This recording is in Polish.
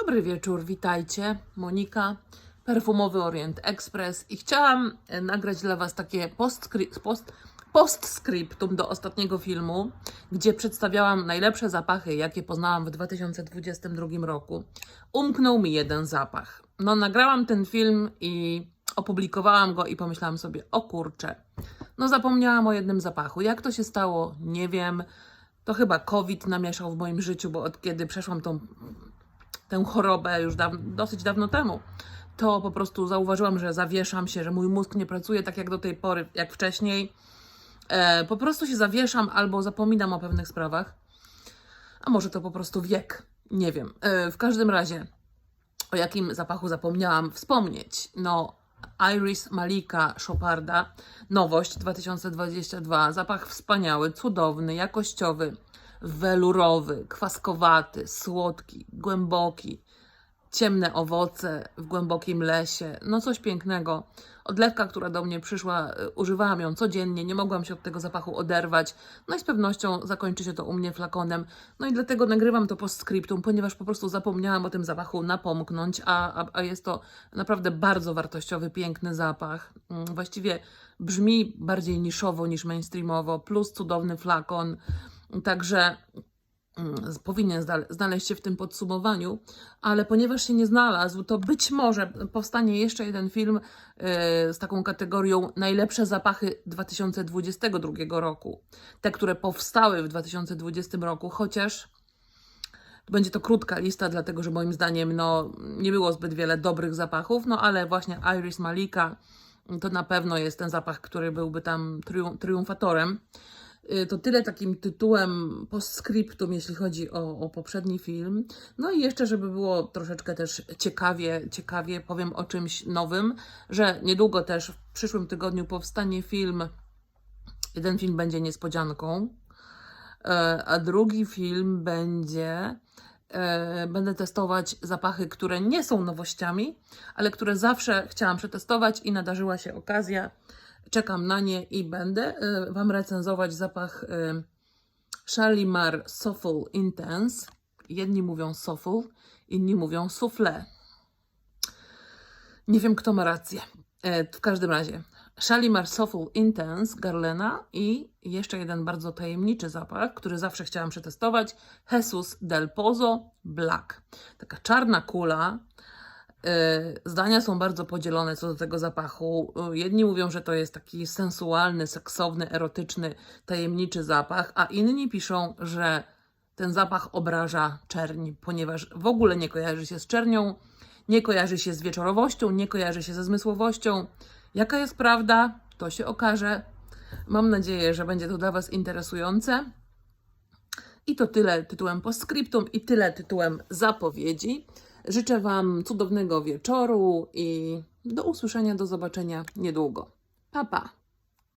Dobry wieczór, witajcie. Monika, Perfumowy Orient Express i chciałam e, nagrać dla Was takie post, postscriptum do ostatniego filmu, gdzie przedstawiałam najlepsze zapachy, jakie poznałam w 2022 roku. Umknął mi jeden zapach. No, nagrałam ten film i opublikowałam go i pomyślałam sobie, o kurczę, no zapomniałam o jednym zapachu. Jak to się stało? Nie wiem. To chyba COVID namieszał w moim życiu, bo od kiedy przeszłam tą tę chorobę już daw dosyć dawno temu, to po prostu zauważyłam, że zawieszam się, że mój mózg nie pracuje tak jak do tej pory, jak wcześniej. E, po prostu się zawieszam albo zapominam o pewnych sprawach. A może to po prostu wiek, nie wiem. E, w każdym razie, o jakim zapachu zapomniałam wspomnieć? No, Iris Malika Choparda, nowość 2022. Zapach wspaniały, cudowny, jakościowy, welurowy, kwaskowaty, słodki, głęboki. Ciemne owoce w głębokim lesie, no coś pięknego. Odlewka, która do mnie przyszła, y, używałam ją codziennie, nie mogłam się od tego zapachu oderwać. No i z pewnością zakończy się to u mnie flakonem. No i dlatego nagrywam to postscriptum, ponieważ po prostu zapomniałam o tym zapachu napomknąć, a, a, a jest to naprawdę bardzo wartościowy, piękny zapach. Mm, Właściwie brzmi bardziej niszowo niż mainstreamowo, plus cudowny flakon. Także mm, powinien znaleźć się w tym podsumowaniu, ale ponieważ się nie znalazł, to być może powstanie jeszcze jeden film e, z taką kategorią najlepsze zapachy 2022 roku. Te, które powstały w 2020 roku, chociaż będzie to krótka lista, dlatego że moim zdaniem no, nie było zbyt wiele dobrych zapachów, no ale właśnie Iris Malika to na pewno jest ten zapach, który byłby tam trium- triumfatorem. Y, To tyle takim tytułem postscriptum, jeśli chodzi o, o poprzedni film. No i jeszcze, żeby było troszeczkę też ciekawie, ciekawie powiem o czymś nowym, że niedługo też w przyszłym tygodniu powstanie film. Jeden film będzie niespodzianką, e, a drugi film będzie. e, Będę testować zapachy, które nie są nowościami, ale które zawsze chciałam przetestować i nadarzyła się okazja. Czekam na nie i będę e, Wam recenzować zapach e, Shalimar Soulful Intense. Jedni mówią soulful, inni mówią soufflé. Nie wiem, kto ma rację. E, w każdym razie, Shalimar Soulful Intense Garlena i jeszcze jeden bardzo tajemniczy zapach, który zawsze chciałam przetestować, Jesus del Pozo Black. Taka czarna kula. E, Zdania są bardzo podzielone co do tego zapachu. E, Jedni mówią, że to jest taki sensualny, seksowny, erotyczny, tajemniczy zapach, a inni piszą, że ten zapach obraża czerń, ponieważ w ogóle nie kojarzy się z czernią, nie kojarzy się z wieczorowością, nie kojarzy się ze zmysłowością. Jaka jest prawda, to się okaże. Mam nadzieję, że będzie to dla Was interesujące. I to tyle tytułem postscriptum i tyle tytułem zapowiedzi. Życzę Wam cudownego wieczoru i do usłyszenia, do zobaczenia niedługo. Pa, pa!